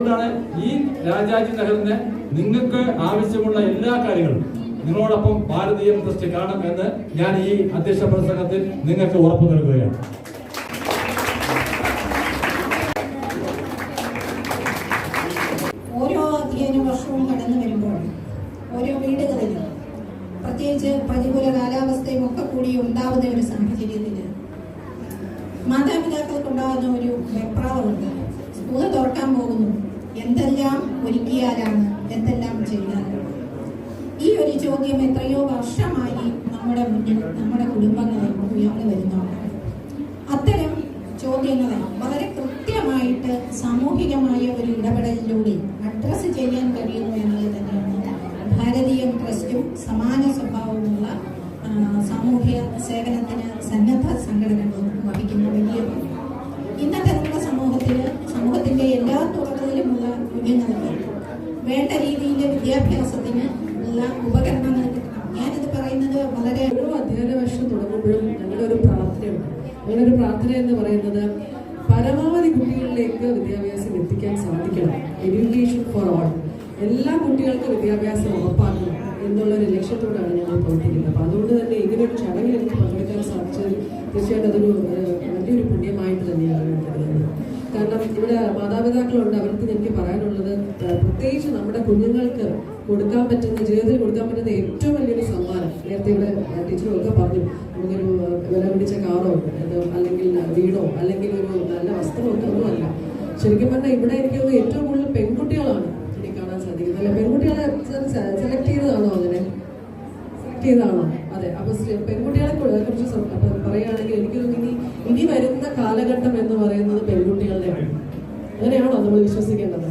അതുകൊണ്ടാണ് ഈ രാജാജി നഗറിന് നിങ്ങൾക്ക് ആവശ്യമുള്ള എല്ലാ കാര്യങ്ങളും നിങ്ങളോടൊപ്പം ഭാരതീയ ട്രസ്റ്റ് കാണും എന്ന് ഞാൻ ഈ അധ്യക്ഷ പ്രസംഗത്തിൽ നിങ്ങൾക്ക് ഉറപ്പു നൽകുകയാണ്. ഓരോ അധ്യയന പ്രതികൂല കാലാവസ്ഥയും ഒക്കെ കൂടി ഉണ്ടാവുന്ന ഒരു സാഹചര്യത്തിൽ മാതാപിതാക്കൾക്കുണ്ടാകുന്ന ഒരു വെപ്രാളമുണ്ട് സ്കൂൾ തുറക്കാൻ പോകുന്നു. എന്തെല്ലാം ഒരുക്കിയാലാണ് എന്തെല്ലാം ചെയ്താലാണ് ഈ ഒരു ചോദ്യം എത്രയോ വർഷമായി നമ്മുടെ മുന്നിൽ നമ്മുടെ കുടുംബങ്ങളിൽ ഉയർന്നു വരുന്നതാണ് അത്തരം ചോദ്യങ്ങളെ വളരെ കൃത്യമായിട്ട് സാമൂഹികമായ ഒരു ഇടപെടലിലൂടെ കുഞ്ഞുങ്ങൾക്ക് വേണ്ട രീതിയിലെ വിദ്യാഭ്യാസത്തിന് ഉള്ള ഉപകരണങ്ങൾ ഞാനിത് പറയുന്നത് വളരെ ഓരോ അധ്യയന വർഷം തുടങ്ങുമ്പോഴും ഞങ്ങളുടെ ഒരു പ്രാർത്ഥനയുണ്ട്. ഞങ്ങളുടെ ഒരു പ്രാർത്ഥന എന്ന് പറയുന്നത് പരമാവധി കുട്ടികളിലേക്ക് വിദ്യാഭ്യാസം എത്തിക്കാൻ സാധിക്കണം. എഡ്യൂക്കേഷൻ ഫോർ ഓൾ എല്ലാ കുട്ടികൾക്കും വിദ്യാഭ്യാസം ഉറപ്പാക്കണം എന്നുള്ളൊരു ലക്ഷ്യത്തോടാണ് ഞങ്ങൾ പ്രവർത്തിക്കുന്നത്. അപ്പോൾ അതുകൊണ്ട് തന്നെ ഇതിനൊരു ചടങ്ങിൽ എനിക്ക് പങ്കെടുക്കാൻ സാധിച്ചത് തീർച്ചയായിട്ടും അതൊരു വലിയൊരു പുണ്യമായിട്ട് തന്നെയാണ് ഞാൻ കരുതുന്നത് ഇവിടെ മാതാപിതാക്കളുണ്ട്. അവർക്ക് എനിക്ക് പറയാനുള്ളത് പ്രത്യേകിച്ച് നമ്മുടെ കുഞ്ഞുങ്ങൾക്ക് കൊടുക്കാൻ പറ്റുന്ന ജീവിതത്തിൽ കൊടുക്കാൻ പറ്റുന്ന ഏറ്റവും വലിയൊരു സമ്മാനം. നേരത്തെ ഇവിടെ ടീച്ചറൊക്കെ പറഞ്ഞു നമുക്കൊരു വില പിടിച്ച കാറോ അല്ലെങ്കിൽ വീടോ അല്ലെങ്കിൽ ഒരു നല്ല വസ്ത്രമോ ഒക്കെ ഒന്നുമല്ല ശരിക്കും പറഞ്ഞാൽ ഇവിടെ എനിക്ക് തോന്നുന്നു ഏറ്റവും കൂടുതൽ പെൺകുട്ടികളാണ് എനിക്ക് കാണാൻ സാധിക്കുന്നത്. അല്ല പെൺകുട്ടികളെ സെലക്ട് ചെയ്തതാണോ അങ്ങനെ സെലക്ട് ചെയ്തതാണോ? അതെ അപ്പൊ പെൺകുട്ടികളെ കുറിച്ച് പറയുകയാണെങ്കിൽ എനിക്ക് തോന്നുന്നു ഇനി വരുന്ന കാലഘട്ടം എന്ന് പറയുന്നത് പെൺകുട്ടികളുടെയാണ്. അങ്ങനെയാണോ നമ്മൾ വിശ്വസിക്കേണ്ടത്?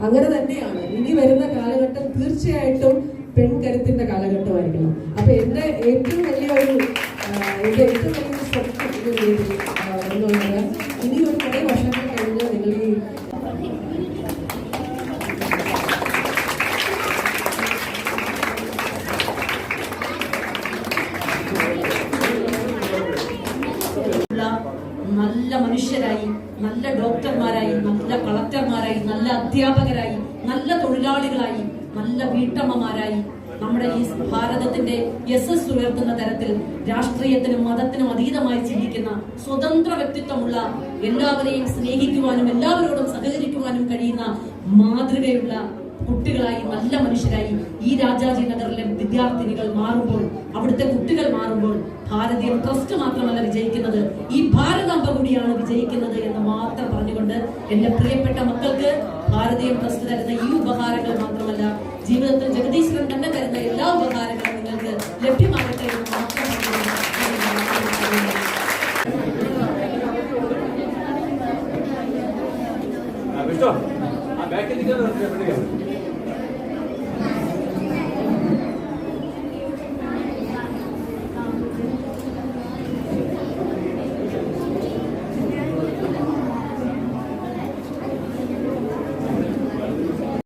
അങ്ങനെ തന്നെയാണ് ഇനി വരുന്ന കാലഘട്ടം തീർച്ചയായിട്ടും പെൺകരുത്തിന്റെ കാലഘട്ടമായിരിക്കണം. അപ്പൊ എന്റെ ഏറ്റവും വലിയ ഒരു ആ, എന്റെ ഏറ്റവും വലിയൊരു സ്വപ്നം ഇനി ഒരു കുറേ വർഷങ്ങൾ കഴിഞ്ഞ് നിങ്ങൾ ഈ നല്ല മനുഷ്യരായി നല്ല ഡോക്ടർമാരായി നല്ല കളക്ടർമാരായി നല്ല അധ്യാപകരായി നല്ല തൊഴിലാളികളായി നല്ല വീട്ടമ്മമാരായി. നമ്മുടെ ഈ ഭാരതത്തിന്റെ യശസ് ഉയർത്തുന്ന തരത്തിൽ രാഷ്ട്രീയത്തിനും മതത്തിനും അതീതമായി ചിന്തിക്കുന്ന സ്വതന്ത്ര വ്യക്തിത്വമുള്ള എല്ലാവരെയും സ്നേഹിക്കുവാനും എല്ലാവരോടും സഹകരിക്കുവാനും കഴിയുന്ന മാതൃകയുള്ള കുട്ടികളായി നല്ല മനുഷ്യരായി ഈ രാജാജി നഗറിലെ വിദ്യാർത്ഥിനികൾ മാറുമ്പോൾ അവിടുത്തെ കുട്ടികൾ മാറുമ്പോൾ ഭാരതീയ ട്രസ്റ്റ് മാത്രമല്ല വിജയിക്കുന്നത്. ഈ ഭാരതാംബ കൂടിയാണ് വിജയിക്കുന്നത് എന്ന് എന്റെ പ്രിയപ്പെട്ട മക്കൾക്ക് ഭാരതീയ ട്രസ്റ്റ് തരുന്ന ഈ ഉപഹാരങ്ങൾ മാത്രമല്ല ജീവിതത്തിൽ ജഗദീശ്വരൻ തന്നെ തരുന്ന എല്ലാ ഉപഹാരങ്ങളും നിങ്ങൾക്ക് ലഭ്യമാകട്ടെ എന്ന്